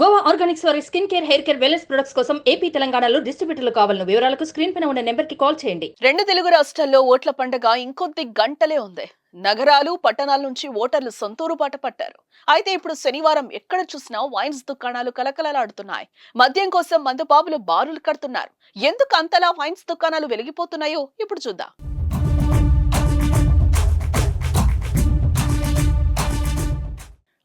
Goa Organics వారి skin care hair care wellness products కోసం AP తెలంగాణలో డిస్ట్రిబ్యూటర్లు కావాలను వివరాలకు స్క్రీన్ పైన ఉన్న నెంబర్కి కాల్ చేయండి. రెండు తెలుగు రాష్ట్రాల్లో ఓట్ల పండగ ఇంకొద్ది గంటలే ఉంది. నగరాలు పట్టణాల నుంచి ఓటర్లు సొంతూరు పాట పట్టారు. అయితే ఇప్పుడు శనివారం ఎక్కడ చూసినా వైన్స్ దుకాణాలు కలకలలాడుతున్నాయి మద్యం కోసం మందుబాబులు బారులు కడుతున్నారు. ఎందుకు అంతలా వైన్స్ దుకాణాలు వెలిగిపోతున్నాయో ఇప్పుడు చూద్దాం.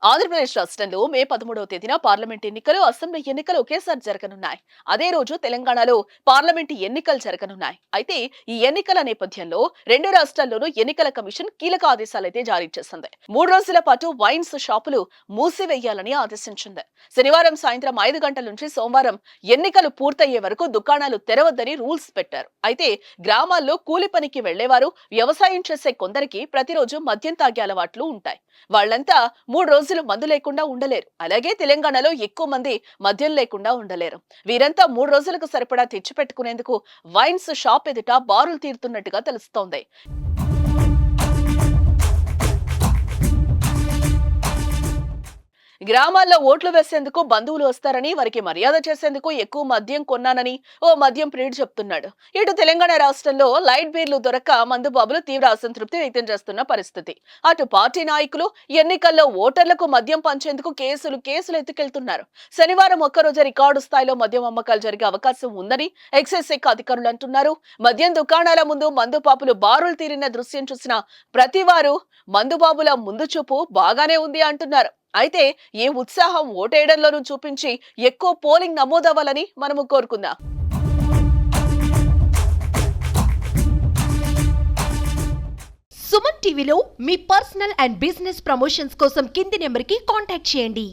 ఆంధ్రప్రదేశ్ రాష్ట్రంలో మే పదమూడవ తేదీన పార్లమెంట్ ఎన్నికలు అసెంబ్లీ ఎన్నికలు ఒకేసారి జరగనున్నాయి. అదే రోజు తెలంగాణలో పార్లమెంట్ ఎన్నికలు జరగనున్నాయి. అయితే ఈ ఎన్నికల నేపథ్యంలో రెండు రాష్ట్రాల్లోనూ ఎన్నికల కమిషన్ కీలక ఆదేశాలైతే జారీ చేసింది. మూడు రోజుల పాటు వైన్స్ షాపులు మూసివేయాలని ఆదేశించింది. శనివారం సాయంత్రం ఐదు గంటల నుంచి సోమవారం ఎన్నికలు పూర్తయ్యే వరకు దుకాణాలు తెరవద్దని రూల్స్ పెట్టారు. అయితే గ్రామాల్లో కూలి పనికి వెళ్ళేవారు వ్యవసాయం చేసే కొందరికి ప్రతిరోజు మద్యం తాగే అలవాట్లు ఉంటాయి. వాళ్ళంతా మూడు రోజులు మందు లేకుండా ఉండలేరు. అలాగే తెలంగాణలో ఎక్కువ మంది మద్యం లేకుండా ఉండలేరు. వీరంతా మూడు రోజులకు సరిపడా తెచ్చిపెట్టుకునేందుకు వైన్స్ షాప్ ఎదుట బారులు తీరుతున్నట్టుగా తెలుస్తోంది. గ్రామాల్లో ఓట్లు వేసేందుకు బంధువులు వస్తారని వారికి మర్యాద చేసేందుకు ఎక్కువ మద్యం కొన్నానని ఓ మద్యం ప్రియుడు చెప్తున్నాడు. ఇటు తెలంగాణ రాష్ట్రంలో లైట్ బీర్లు దొరక్క మందుబాబులు తీవ్ర అసంతృప్తి వ్యక్తం చేస్తున్న పరిస్థితి. అటు పార్టీ నాయకులు ఎన్నికల్లో ఓటర్లకు మద్యం పంచేందుకు కేసులు కేసులు ఎత్తుకెళ్తున్నారు. శనివారం ఒక్కరోజు రికార్డు స్థాయిలో మద్యం అమ్మకాలు జరిగే అవకాశం ఉందని ఎక్సైజ్ శాఖ అధికారులు అంటున్నారు. మద్యం దుకాణాల ముందు మందుపాపులు బారులు తీరిన దృశ్యం చూసిన ప్రతివారు మందుబాబుల ముందు చూపు బాగానే ఉంది అంటున్నారు. అయితే ఈ ఉత్సాహం ఓటేయడంలోనూ చూపించి ఎక్కువ పోలింగ్ నమోదవ్వాలని మనము కోరుకుందాం. సుమన్ టీవీలో మీ పర్సనల్ అండ్ బిజినెస్ ప్రమోషన్స్ కోసం కింది నెంబర్కి కాంటాక్ట్ చేయండి.